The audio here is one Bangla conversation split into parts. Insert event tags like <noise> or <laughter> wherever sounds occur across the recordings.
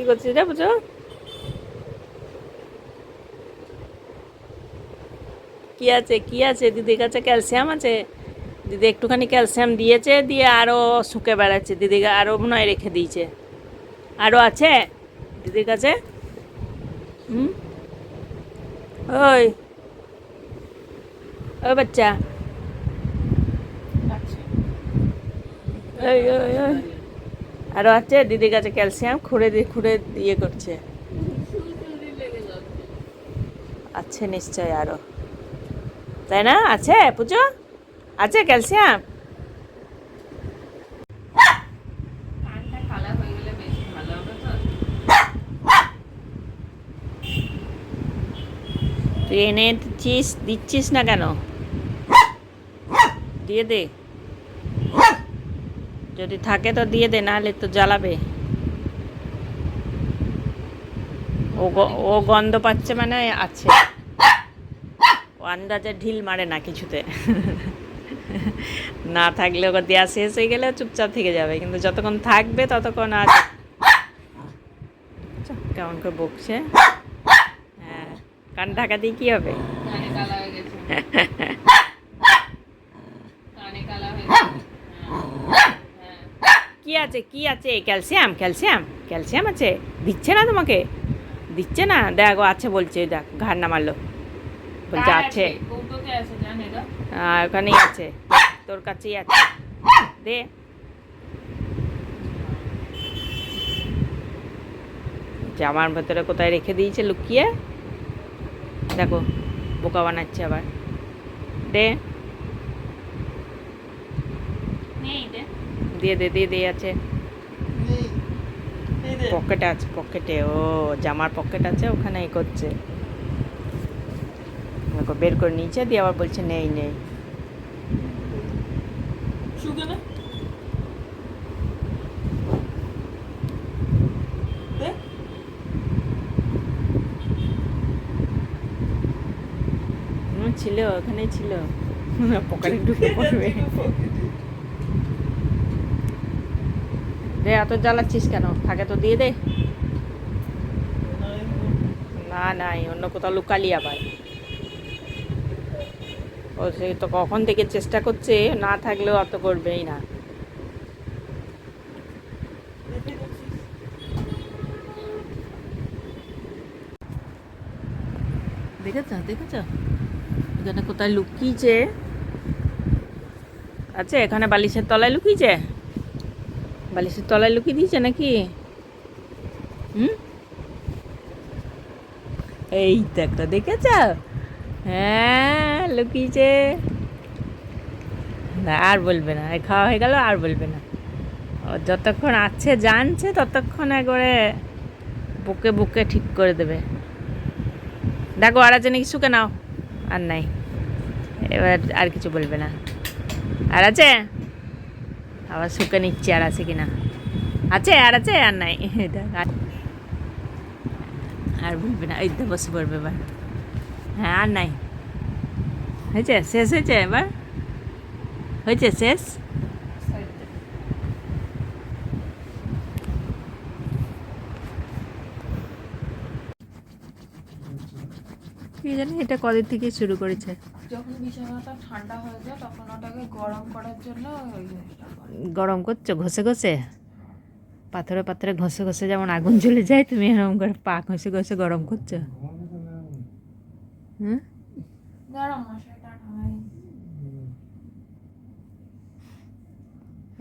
কি করছিস রে বুঝো কি আছে কি আছে? দিদির কাছে ক্যালসিয়াম আছে? দিদি একটুখানি ক্যালসিয়াম দিয়েছে দিয়ে আরও শুকে বেড়াচ্ছে। দিদিকে আরও হয় রেখে দিয়েছে। আরও আছে? দিদির কাছে? হুম? ওই। ওই বাচ্চা। ওই ওই ওই। আরও আছে দিদির কাছে ক্যালসিয়াম খুঁড়ে দিয়ে খুঁড়ে ইয়ে করছে। আছে নিশ্চয় আরও তাই না? আছে? পুজো? আছে ক্যালসিয়াম? তুই এনে দিচ্ছিস দিচ্ছিস না কেন? দিয়ে দে। যদি থাকে তো দিয়ে দে নাহলে তো জ্বালাবে। ও ও গন্ধ পাচ্ছে মানে আছে। ও আন্দাজে ঢিল মারে না কিছুতে। না থাকলে ওকে দেওয়া শেষ হয়ে গেলে চুপচাপ থেকে যাবে কিন্তু যতক্ষণ থাকবে ততক্ষণ আজ কেমন করে বকছে। হ্যাঁ কান ঢাকা দিয়ে কী হবে <laughs> কানে কালা হয়ে গেছে কানে কালা হয়ে গেছে হ্যাঁ, হ্যাঁ। কি আছে? কি আছে? ক্যালসিয়াম ক্যালসিয়াম ক্যালসিয়াম আছে? দিচ্ছে না তোমাকে? দিচ্ছে না? দেখ আছে বলছে দেখ ঘাড় নামালো বলছে আছে। ওখানেই আছে। তোর কাছেই আছে। দে। জামার ভেতরে কোথায় রেখে দিয়েছে লুকিয়ে? দেখো বোকা বানাচ্ছে আবার। দে নেই রে দিয়ে দে দিয়ে দিয়ে আছে। পকেটে আছে পকেটে ও জামার পকেট আছে ওখানে করছে। বের করে নিয়েছে দিয়ে আবার বলছে নেই নেই। ছিল ওখানেই ছিল। <laughs> পকেটে ঢুকে পড়বে। দে এত জ্বালাচ্ছিস কেন? থাকে তো দিয়ে দে। না নাই অন্য কোথাও লুকালি আবার। ও সে তো কখন থেকে চেষ্টা করছে না থাকলেও অত করবেই না। দেখেছ দেখেছ? এখানে কোথায় লুকিয়েছে? আছে এখানে বালিশের তলায় লুকিয়েছে? বালিশের তলায় লুকিয়ে দিয়েছে নাকি? হুম? এই দেখো দেখেছ? হ্যাঁ লুকিয়েছে। না, আর বলবে না। খাওয়া হয়ে গেল, আর বলবে না। যতক্ষণ আছে, জানছে, ততক্ষণ একবারে বুকে বুকে ঠিক করে দেবে। দেখো, আর আছে নাকি? শুকে নাও। আর নাই। এবার আর কিছু বলবে না। আর আছে? আবার শুকে নিচ্ছে আর আছে কিনা। আছে, আর আছে, আর নাই। আর- বলবে না, এই বসে পড়বে এবার। হ্যাঁ আর নাই। হয়েছে? শেষ হয়েছে এবার? হয়েছে শেষ? কি জানি এটা কদিন থেকে শুরু করেছে। যখন বিছানাটা ঠান্ডা হয়ে যায় তখন ওটাকে গরম করার জন্য ওই জিনিসটা গরম করছ? ঘষে ঘষে? পাথরে পাথরে ঘষে ঘষে যেমন আগুন জ্বলে যায় তুমি এরকম করে পা ঘষে ঘষে গরম করছ? হুম? গরম মশলাটা নয়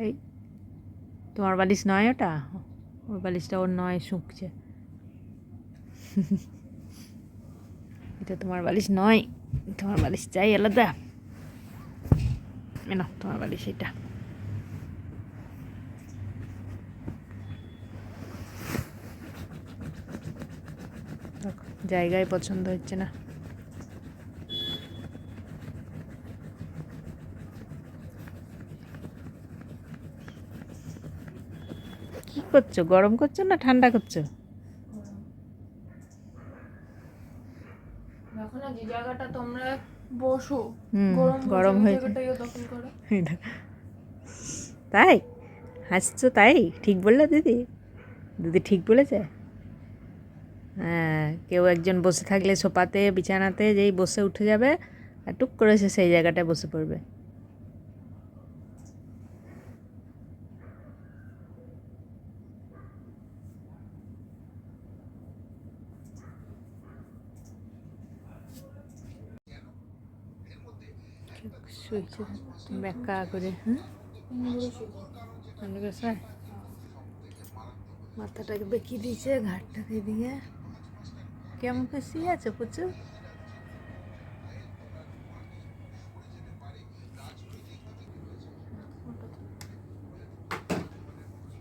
এই তোমার বালিশ নয় ওটা? ওর বালিশটা ওর নয় শুকছে। এটা তোমার বালিশ নয়। তোমার বালিশ চাই আলাদা এ নাও তোমার বালিশ এটা জায়গায় পছন্দ হচ্ছে না কি করছ গরম করছ না ঠান্ডা করছ? দেখো না যে জায়গাটা তোমরা বসো গরম হয়ে। তাই? হাসছো তাই? ঠিক বললে দিদি? দিদি ঠিক বলেছে? হ্যাঁ কেউ একজন বসে থাকলে সোপাতে বিছানাতে যেই বসে উঠে যাবে আর টুক করে সে সেই জায়গাটায় বসে পড়বে। শুয়েছে ব্যাকা করে হ্যাঁ মাথাটাকে বেঁকিয়ে দিয়েছে ঘাটটাকে দিয়ে। কেমন করে শুয়ে আছে প্রচুর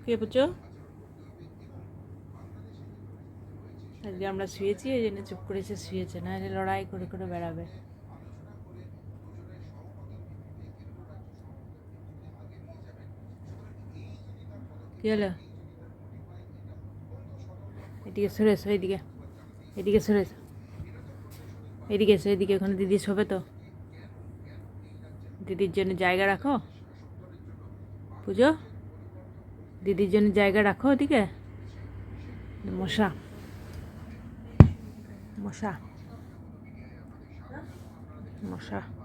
কে পুচো? আজকে আমরা শুয়েছি, এই জন্য চুপ করেছে, শুয়েছে, না লড়াই করে করে বেড়াবে। কি হলো? এদিকে সরে এসো, এদিকে। এদিকে সরে এসো। এদিকে এসো, এদিকে। ওখানে দিদি শোবে তো। দিদির জন্য জায়গা রাখো। পুজো। দিদির জন্য জায়গা রাখো ওদিকে। মশা। মশা। মশা।